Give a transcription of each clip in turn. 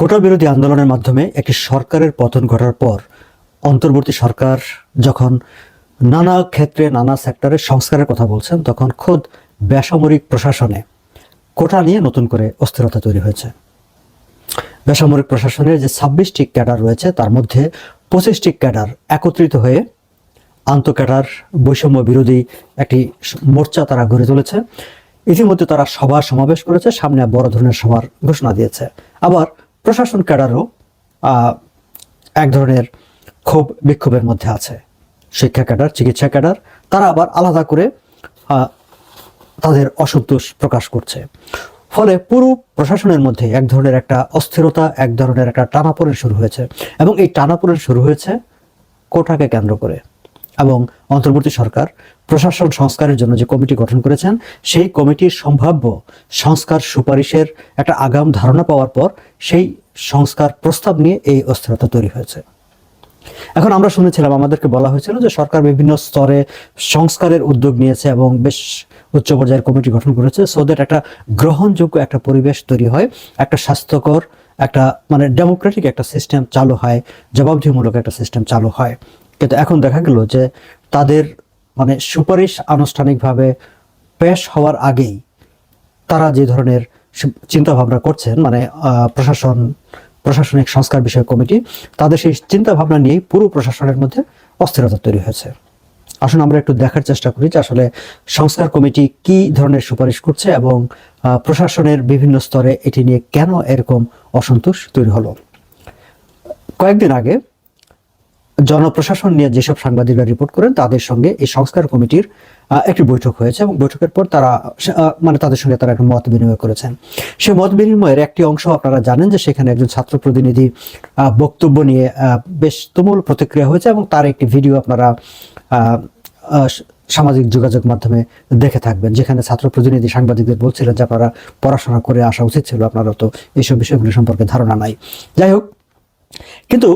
কোটা বিরোধী আন্দোলনের মাধ্যমে একটি সরকারের পতন ঘটার পর অন্তর্বর্তী সরকার যখন নানা ক্ষেত্রে নানা সেক্টরে সংস্কারের কথা বলছেন, তখন খোদ বেসামরিক প্রশাসনে কোটা নিয়ে নতুন করে অস্থিরতা তৈরি হয়েছে। বেসামরিক প্রশাসনের যে ছাব্বিশটি ক্যাডার রয়েছে, তার মধ্যে পঁচিশটি ক্যাডার একত্রিত হয়ে আন্তঃক্যাডার বৈষম্য বিরোধী একটি মোর্চা তারা গড়ে তুলেছে। ইতিমধ্যে তারা সভা সমাবেশ করেছে, সামনে বড় ধরনের সভার ঘোষণা দিয়েছে। আবার প্রশাসন ক্যাডারও এক ধরনের ক্ষোভ বিক্ষোভের মধ্যে আছে। শিক্ষা ক্যাডার, চিকিৎসা ক্যাডার, তারা আবার আলাদা করে তাদের অসন্তোষ প্রকাশ করছে। ফলে পুরো প্রশাসনের মধ্যে এক ধরনের একটা অস্থিরতা, এক ধরনের একটা টানাপোড়েন শুরু হয়েছে। এবং এই টানাপোড়েন শুরু হয়েছে কোটাকে কেন্দ্র করে। এবং অন্তর্বর্তী সরকার প্রশাসন সংস্কারের জন্য যে কমিটি গঠন করেছেন, সেই কমিটির সম্ভাব্য সংস্কার সুপারিশের একটা আগাম ধারণা পাওয়ার পর সেই সংস্কার প্রস্তাব নিয়ে এই অস্থিরতা তৈরি হয়েছে। এখন আমরা শুনেছিলাম, আমাদেরকে বলা হয়েছিল যে সরকার বিভিন্ন স্তরে সংস্কারের উদ্যোগ নিয়েছে এবং বেশ উচ্চ পর্যায়ের কমিটি গঠন করেছে। সো দ্যাট একটা গ্রহণযোগ্য একটা পরিবেশ তৈরি হয়, একটা স্বাস্থ্যকর, একটা মানে ডেমোক্রেটিক একটা সিস্টেম চালু হয়, জবাবদিহিমূলক একটা সিস্টেম চালু হয়। কিন্তু এখন দেখা গেল যে তাদের মানে সুপারিশ আনুষ্ঠানিকভাবে পেশ হওয়ার আগেই তারা যে ধরনের চিন্তা ভাবনা করছেন মানে প্রশাসন, প্রশাসনিক সংস্কার বিষয়ক কমিটি, তাদের সেই চিন্তা ভাবনা নিয়েই পুরো প্রশাসনের মধ্যে অস্থিরতা তৈরি হয়েছে। আসুন আমরা একটু দেখার চেষ্টা করি যে আসলে সংস্কার কমিটি কি ধরনের সুপারিশ করছে এবং প্রশাসনের বিভিন্ন স্তরে এটি নিয়ে কেন এরকম অসন্তোষ তৈরি হলো। কয়েকদিন আগে জনপ্রশাসন নিয়ে যেসব সাংবাদিকরা রিপোর্ট করেন, তাদের সঙ্গে এই সংস্কার কমিটির একটি বৈঠক হয়েছে এবং বৈঠকের পর তারা মানে তাদের সঙ্গে তারা একটা মত বিনিময় করেছেন। সেই মত বিনিময়ের একটি অংশ আপনারা জানেন যে সেখানে একজন ছাত্র প্রতিনিধি বক্তব্য নিয়ে বেশ তুমুল প্রতিক্রিয়া হয়েছে এবং তার একটি ভিডিও আপনারা সামাজিক যোগাযোগ মাধ্যমে দেখে থাকবেন, যেখানে ছাত্র প্রতিনিধি সাংবাদিকদের বলছিলেন যে আপনারা পড়াশোনা করে আসা উচিত ছিল, আপনারা তো এইসব বিষয়গুলি সম্পর্কে ধারণা নাই। যাই হোক, কিন্তু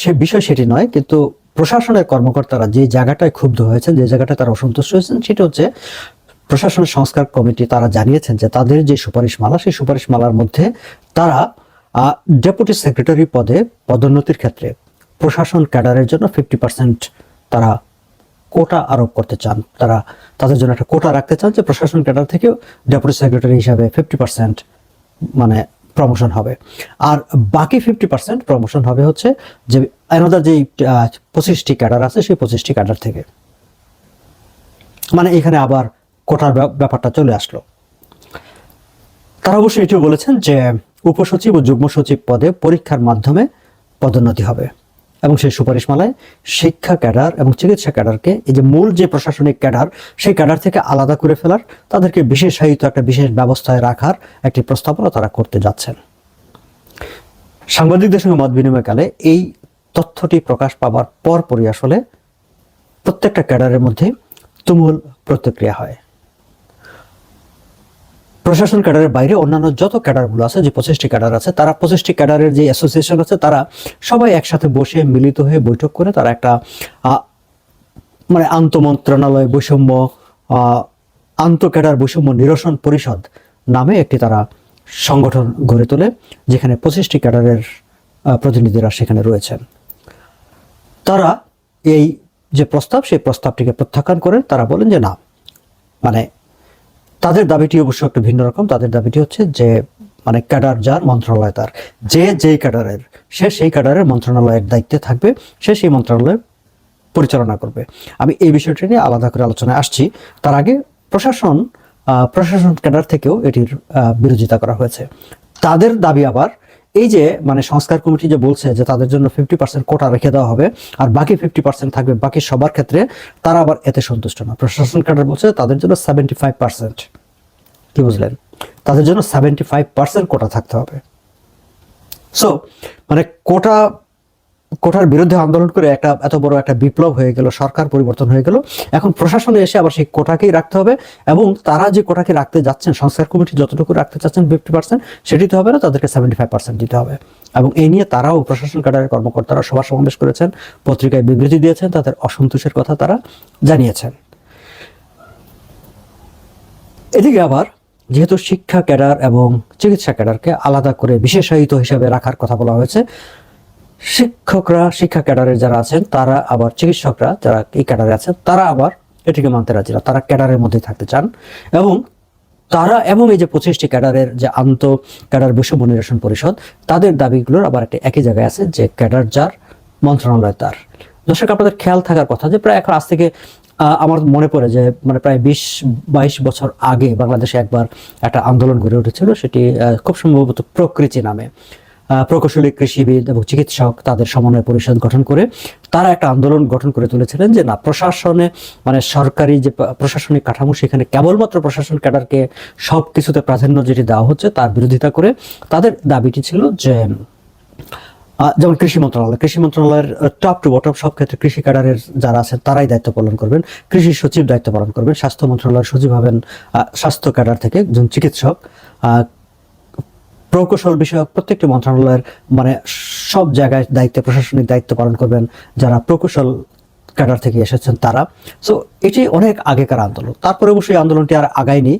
সে বিষয় সেটি নয়, কিন্তু প্রশাসনের কর্মকর্তারা যে জায়গাটায় ক্ষুব্ধ হয়েছেন, যে জায়গাটায় তারা অসন্তুষ্ট হয়েছেন, সেটা হচ্ছে প্রশাসনের সংস্কার কমিটি তারা জানিয়েছেন যে তাদের যে সুপারিশমালা, সেই সুপারিশমালার মধ্যে তারা ডেপুটি সেক্রেটারি পদে পদোন্নতির ক্ষেত্রে প্রশাসন ক্যাডারের জন্য ফিফটি পার্সেন্ট তারা কোটা আরোপ করতে চান। তারা তাদের জন্য একটা কোটা রাখতে চান যে প্রশাসন ক্যাডার থেকেও ডেপুটি সেক্রেটারি হিসাবে ফিফটি পার্সেন্ট মানে প্রমোশন হবে। আর বাকি ফিফটি পার্সেন্ট প্রমোশন হবে হচ্ছে যে অ্যানাদার যেই পঁচিশটি ক্যাডার আছে, সেই পঁচিশটি ক্যাডার থেকে। মানে এখানে আবার কোটার ব্যাপ- ব্যাপারটা চলে আসলো। তারা অবশ্যই এটিও বলেছেন যে উপসচিব ও যুগ্ম সচিব পদে পরীক্ষার মাধ্যমে পদোন্নতি হবে। এবং সেই সুপারিশমালায় শিক্ষা ক্যাডার এবং চিকিৎসা ক্যাডারকে এই যে মূল যে প্রশাসনিক ক্যাডার, সেই ক্যাডার থেকে আলাদা করে ফেলার, তাদেরকে বিশেষায়িত একটা বিশেষ ব্যবস্থায় রাখার একটি প্রস্তাবনা তারা করতে যাচ্ছেন। সাংবাদিকদের সঙ্গে মত বিনিময়কালে এই তথ্যটি প্রকাশ পাবার পরপরই আসলে প্রত্যেকটা ক্যাডারের মধ্যে তুমুল প্রতিক্রিয়া হয়। প্রশাসন ক্যাডারের বাইরে অন্যান্য যত ক্যাডারগুলো আছে, যে পঁচিশটি ক্যাডার আছে, তারা পঁচিশটি ক্যাডারের যে অ্যাসোসিয়েশন আছে, তারা সবাই একসাথে বসে মিলিত হয়ে বৈঠক করে, তারা একটা মানে মানে আন্তমন্ত্রণালয় বৈষম্য আন্ত ক্যাডার বৈষম্য নিরসন পরিষদ নামে একটি তারা সংগঠন গড়ে তোলে, যেখানে পঁচিশটি ক্যাডারের প্রতিনিধিরা সেখানে রয়েছেন। তারা এই যে প্রস্তাব, সেই প্রস্তাবটিকে প্রত্যাখ্যান করেন। তারা বলেন যে না মানে তাদের দাবিটি অবশ্য একটু ভিন্ন রকম। তাদের দাবিটি হচ্ছে যে মানে ক্যাডার যার, মন্ত্রণালয় তার। যে যেই ক্যাডারের, সে সেই ক্যাডারের মন্ত্রণালয়ের দায়িত্বে থাকবে, সে সেই মন্ত্রণালয় পরিচালনা করবে। আমি এই বিষয়টি নিয়ে আলাদা করে আলোচনায় আসছি। তার আগে প্রশাসন প্রশাসন ক্যাডার থেকেও এটির বিরোধিতা করা হয়েছে। তাদের দাবি আবার এই যে মানে সংস্কার কমিটি যে বলছে যে তাদের জন্য ফিফটি পার্সেন্ট কোটা রেখে দেওয়া হবে, আর বাকি ফিফটি পার্সেন্ট থাকবে বাকি সবার ক্ষেত্রে, তারা আবার এতে সন্তুষ্ট না। প্রশাসন ক্যাডার বলছে তাদের জন্য সেভেন্টি ফাইভ পার্সেন্ট কি বুঝলেন? তাদের জন্য সেভেন্টি ফাইভ পার্সেন্ট কোটা থাকতে হবে। সো মানে কোটা কোটার বিরুদ্ধে আন্দোলন করে একটা এত বড় একটা বিপ্লব হয়ে গেল, সরকার পরিবর্তন হয়ে গেল। এখন প্রশাসনে এসে আবার সেই কোটাকেই রাখতে হবে এবং তারা যে কোটাকে রাখতে যাচ্ছেন, সংস্কার কমিটি যতটুকু রাখতে চাচ্ছেন ফিফটি পার্সেন্ট সেটি তো হবে না, তাদেরকে সেভেন্টি ফাইভ পার্সেন্ট দিতে হবে। এবং এই নিয়ে তারাও প্রশাসন ক্যাডারের কর্মকর্তারা সভা সমাবেশ করেছেন, পত্রিকায় বিবৃতি দিয়েছেন, তাদের অসন্তোষের কথা তারা জানিয়েছেন। এদিকে আবার, যেহেতু শিক্ষা ক্যাডার এবং চিকিৎসা ক্যাডারকে আলাদা করে বিশেষায়িত হিসাবে রাখার কথা বলা হয়েছে শিক্ষকরা, শিক্ষা ক্যাডারের যারা আছেন, তারা আবার চিকিৎসকরা যারা এই ক্যাডারে আছেন, তারা আবার এটিকে মানতে রাজি না। তারা ক্যাডারের মধ্যে থাকতে চান এবং তারা এবং এই যে পঁচিশটি ক্যাডারের যে আন্ত ক্যাডার বৈষম্য নিরসন পরিষদ, তাদের দাবিগুলোর আবার একটা একই জায়গায় আছে যে ক্যাডার যার, মন্ত্রণালয় তার। দর্শক, আপনাদের খেয়াল থাকার কথা যে প্রায় এখন আজ থেকে আমার মনে পড়ে যে মানে প্রায় বিশ, বাইশ বছর আগে বাংলাদেশে একবার একটা আন্দোলন গড়ে উঠেছিল, সেটি খুব সম্ভবত প্রকৃতি নামে। প্রকৌশলী, কৃষিবিদ এবং চিকিৎসক তাদের সমন্বয় পরিষদ গঠন করে তারা একটা আন্দোলন গঠন করে তুলেছিলেন যে, না, প্রশাসনে মানে সরকারি যে প্রশাসনিক কাঠামো সেখানে কেবলমাত্র প্রশাসন ক্যাডারকে সব কিছুতে প্রাধান্য যেটি দেওয়া হচ্ছে তার বিরোধিতা করে তাদের দাবিটি ছিল যে যেমন কৃষি মন্ত্রণালয়, কৃষি মন্ত্রণালয়ের টপ টু বটম সব ক্ষেত্রে কৃষি ক্যাডারের যারা আছেন তারাই দায়িত্ব পালন করবেন। কৃষি সচিব দায়িত্ব পালন করবেন। স্বাস্থ্য মন্ত্রণালয়ের সচিব হবেন স্বাস্থ্য ক্যাডার থেকে একজন চিকিৎসক। প্রকৌশল বিষয়ক প্রত্যেকটি মন্ত্রণালয়ের মানে সব জায়গায় দায়িত্বে, প্রশাসনিক দায়িত্ব পালন করবেন যারা প্রকৌশল ক্যাডার থেকে এসেছেন তারা। সো এটি অনেক আগেকার আন্দোলন। তারপরে অবশ্যই আন্দোলনটি আর আগায়নি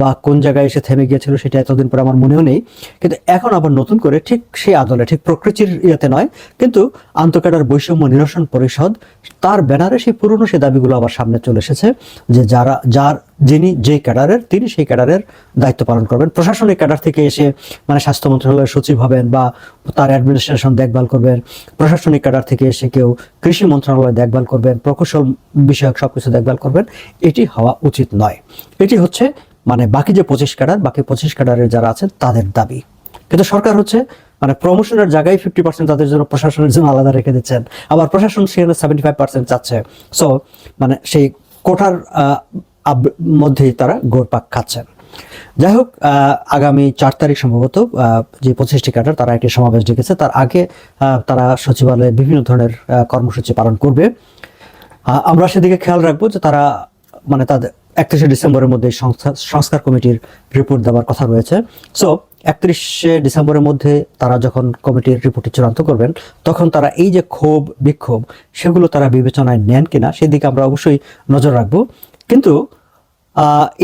বা কোন জায়গায় এসে থেমে গিয়েছিল সেটা এতদিন পরে আমার মনেও নেই। কিন্তু এখন আবার নতুন করে ঠিক সেই আন্দোলনে, ঠিক প্রকৃতির ইয়েতে নয়, কিন্তু আন্তঃক্যাডার বৈষম্য নিরসন পরিষদ, তার ব্যানারে সেই পুরনো সেই দাবিগুলো আবার সামনে চলে এসেছে, যে যারা, যার যিনি যেই ক্যাডারের, তিনি সেই ক্যাডারের দায়িত্ব পালন করবেন। প্রশাসনিক ক্যাডার থেকে এসে মানে স্বাস্থ্য মন্ত্রণালয়ের সচিব হবেন বা তার অ্যাডমিনিস্ট্রেশন দেখভাল করবেন। প্রশাসনিক ক্যাডার থেকে এসে কেউ কৃষি মন্ত্রণালয় দেখভাল করবেন, প্রকৌশল বিষয়ক সবকিছু দেখভাল করবেন, এটি হওয়া উচিত নয়। এটি হচ্ছে মানে বাকি যে পঁচিশ ক্যাডার, বাকি পঁচিশ ক্যাডারের যারা আছেন, তাদের দাবি। কিন্তু সরকার হচ্ছে মানে প্রমোশনের জায়গায় ফিফটি পার্সেন্ট তাদের জন্য প্রশাসনের জন্য আলাদা রেখে দিচ্ছেন। আবার প্রশাসন সেখানে সেভেন্টি ফাইভ পার্সেন্ট চাচ্ছে। সো মানে সেই কোটার মধ্যেই তারা গোরপাক খাচ্ছেন। যাই হোক আগামী চার তারিখ সম্ভবত যে পঁচিশটি ক্যাডার, তারা একটি সমাবেশ ডেকেছে। তার আগে তারা সচিবালয়ে বিভিন্ন ধরনের কর্মসূচি পালন করবে। আমরা সেদিকে খেয়াল রাখব যে তারা মানে তাদের একত্রিশে ডিসেম্বরের মধ্যে সংস্কার কমিটির রিপোর্ট দেওয়ার কথা রয়েছে। সো একত্রিশে ডিসেম্বরের মধ্যে তারা যখন কমিটির রিপোর্টটি চূড়ান্ত করবেন, তখন তারা এই যে ক্ষোভ, বিক্ষোভ, সেগুলো তারা বিবেচনায় নেন কিনা, সেদিকে আমরা অবশ্যই নজর রাখব। কিন্তু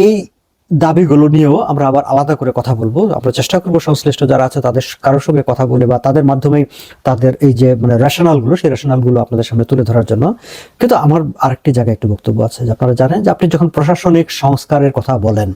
এই দাবিগুলো নিয়েও আমরা আবার আলাদা করে কথা বলব। আমরা চেষ্টা করব সংশ্লিষ্ট যারা আছে, তাদের কারোর সঙ্গে কথা বলে বা তাদের মাধ্যমেই তাদের এই যে মানে রেশনালগুলো সেই রেশনালগুলো আপনাদের সামনে তুলে ধরার জন্য। কিন্তু আমার আরেকটি জায়গায় একটু বক্তব্য আছে, যে আপনারা জানেন যে, আপনি যখন প্রশাসনিক সংস্কারের কথা বলেন,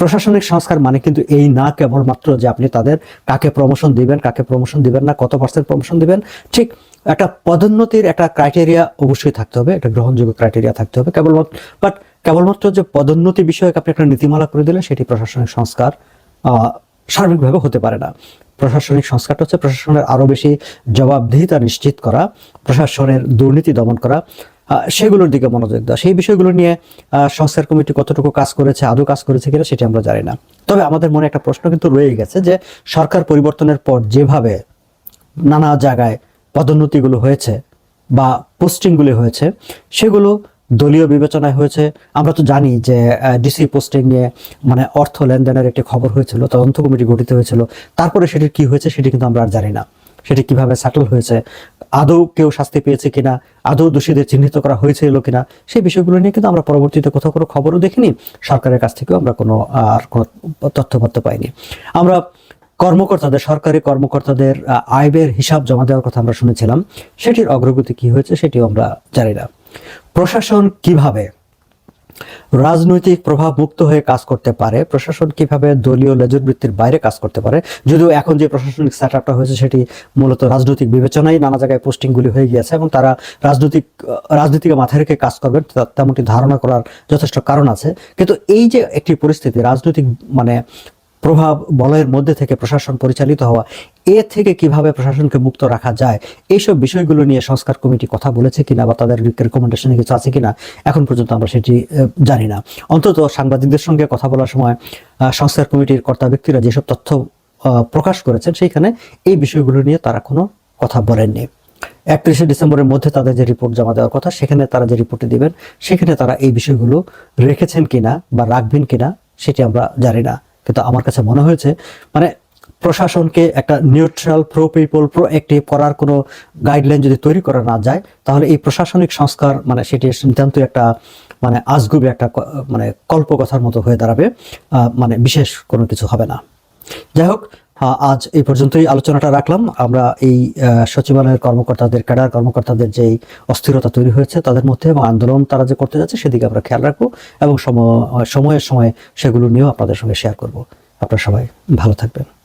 প্রশাসনিক সংস্কার মানে কিন্তু এই না কেবলমাত্র যে, আপনি তাদের কাকে প্রমোশন দিবেন, কাকে প্রমোশন দিবেন না, কত পার্সেন্ট প্রমোশন দিবেন, ঠিক একটা পদোন্নতির একটা ক্রাইটেরিয়া অবশ্যই থাকতে হবে, একটা গ্রহণযোগ্য ক্রাইটেরিয়া থাকতে হবে কেবলমাত্র বাট কেবলমাত্র যে পদোন্নতি বিষয়ক আপনি একটা নীতিমালা করে দিলেন, সেটি প্রশাসনিক সংস্কার সার্বিকভাবে হতে পারে না। প্রশাসনিক সংস্কারটা হচ্ছে প্রশাসনের আরও বেশি জবাবদিহিতা নিশ্চিত করা, প্রশাসনের দুর্নীতি দমন করা সেগুলোর দিকে মনোযোগ দেওয়া। সেই বিষয়গুলো নিয়ে সংস্কার কমিটি কতটুকু কাজ করেছে, আদৌ কাজ করেছে কিনা, সেটি আমরা জানি না। তবে আমাদের মনে একটা প্রশ্ন কিন্তু রয়ে গেছে যে, সরকার পরিবর্তনের পর যেভাবে নানা জায়গায় পদোন্নতিগুলো হয়েছে বা পোস্টিংগুলি হয়েছে, সেগুলো দলীয় বিবেচনায় হয়েছে। আমরা তো জানি যে ডিসি পোস্টিং নিয়ে মানে অর্থ লেনদেনের একটি খবর হয়েছিল, তদন্ত কমিটি গঠিত হয়েছিল। তারপরে সেটির কি হয়েছে সেটি কিন্তু আমরা আর জানি না। সেটি কীভাবে সেটেল হয়েছে, আদৌ কেউ শাস্তি পেয়েছে কিনা, আদৌ দোষীদের চিহ্নিত করা হয়েছিল কিনা, সেই বিষয়গুলো নিয়ে কিন্তু আমরা পরবর্তীতে কোথাও কোনো খবরও দেখিনি। সরকারের কাছ থেকেও আমরা কোনো, আর কোনো তথ্যপত্র পাইনি। আমরা কর্মকর্তাদের, সরকারি কর্মকর্তাদের আয়বের হিসাব জমা দেওয়ার কথা আমরা শুনেছিলাম। সেটির অগ্রগতি কি হয়েছে সেটিও আমরা জানি না। প্রশাসন কীভাবে রাজনৈতিক প্রভাব মুক্ত হয়ে কাজ করতে পারে? প্রশাসন কীভাবে দলীয় লেজুর বৃত্তির বাইরে কাজ করতে পারে? যদিও এখন যে প্রশাসনিক সেট হয়েছে সেটি মূলত রাজনৈতিক বিবেচনায় নানা জায়গায় পোস্টিংগুলি হয়ে গিয়েছে এবং তারা রাজনৈতিক, রাজনীতিকে মাথায় রেখে কাজ করবেন তেমনটি ধারণা করার যথেষ্ট কারণ আছে। কিন্তু এই যে একটি পরিস্থিতি, রাজনৈতিক মানে প্রভাব বলয়ের মধ্যে থেকে প্রশাসন পরিচালিত হওয়া, এ থেকে কীভাবে প্রশাসনকে মুক্ত রাখা যায়, এইসব বিষয়গুলো নিয়ে সংস্কার কমিটি কথা বলেছে কিনা বা তাদের রেকমেন্ডেশনে কিছু আছে কিনা, এখন পর্যন্ত আমরা সেটি জানি না। অন্তত সাংবাদিকদের সঙ্গে কথা বলার সময় সংস্কার কমিটির কর্তা ব্যক্তিরা যেসব তথ্য প্রকাশ করেছেন সেইখানে এই বিষয়গুলো নিয়ে তারা কোনো কথা বলেননি। একত্রিশে ডিসেম্বরের মধ্যে তাদের যে রিপোর্ট জমা দেওয়ার কথা, সেখানে তারা যে রিপোর্টটি দিবেন, সেখানে তারা এই বিষয়গুলো রেখেছেন কিনা বা রাখবেন কিনা, সেটি আমরা জানি না। কিন্তু আমার কাছে মনে হয়েছে। মানে প্রশাসনকে একটা neutral pro people proactive করার কোনো গাইডলাইন যদি তৈরি করা না যায়, তাহলে এই প্রশাসনিক সংস্কার মানে সেটি নিতান্তই একটা মানে আজগুবি একটা মানে কল্পকথার মতো হয়ে দাঁড়াবে। মানে বিশেষ কোনো কিছু হবে না। যাই হোক আজ এই পর্যন্তই আলোচনাটা রাখলাম। আমরা এই সচিবালয়ের কর্মকর্তাদের, ক্যাডার কর্মকর্তাদের যে অস্থিরতা তৈরি হয়েছে, তাদের মধ্যে এবং আন্দোলন তারা যে করতে যাচ্ছে, সেদিকে আমরা খেয়াল রাখব এবং সম- সময়ের সময় সেগুলো নিয়েও আপনাদের সঙ্গে শেয়ার করব। আপনারা সবাই ভালো থাকবেন।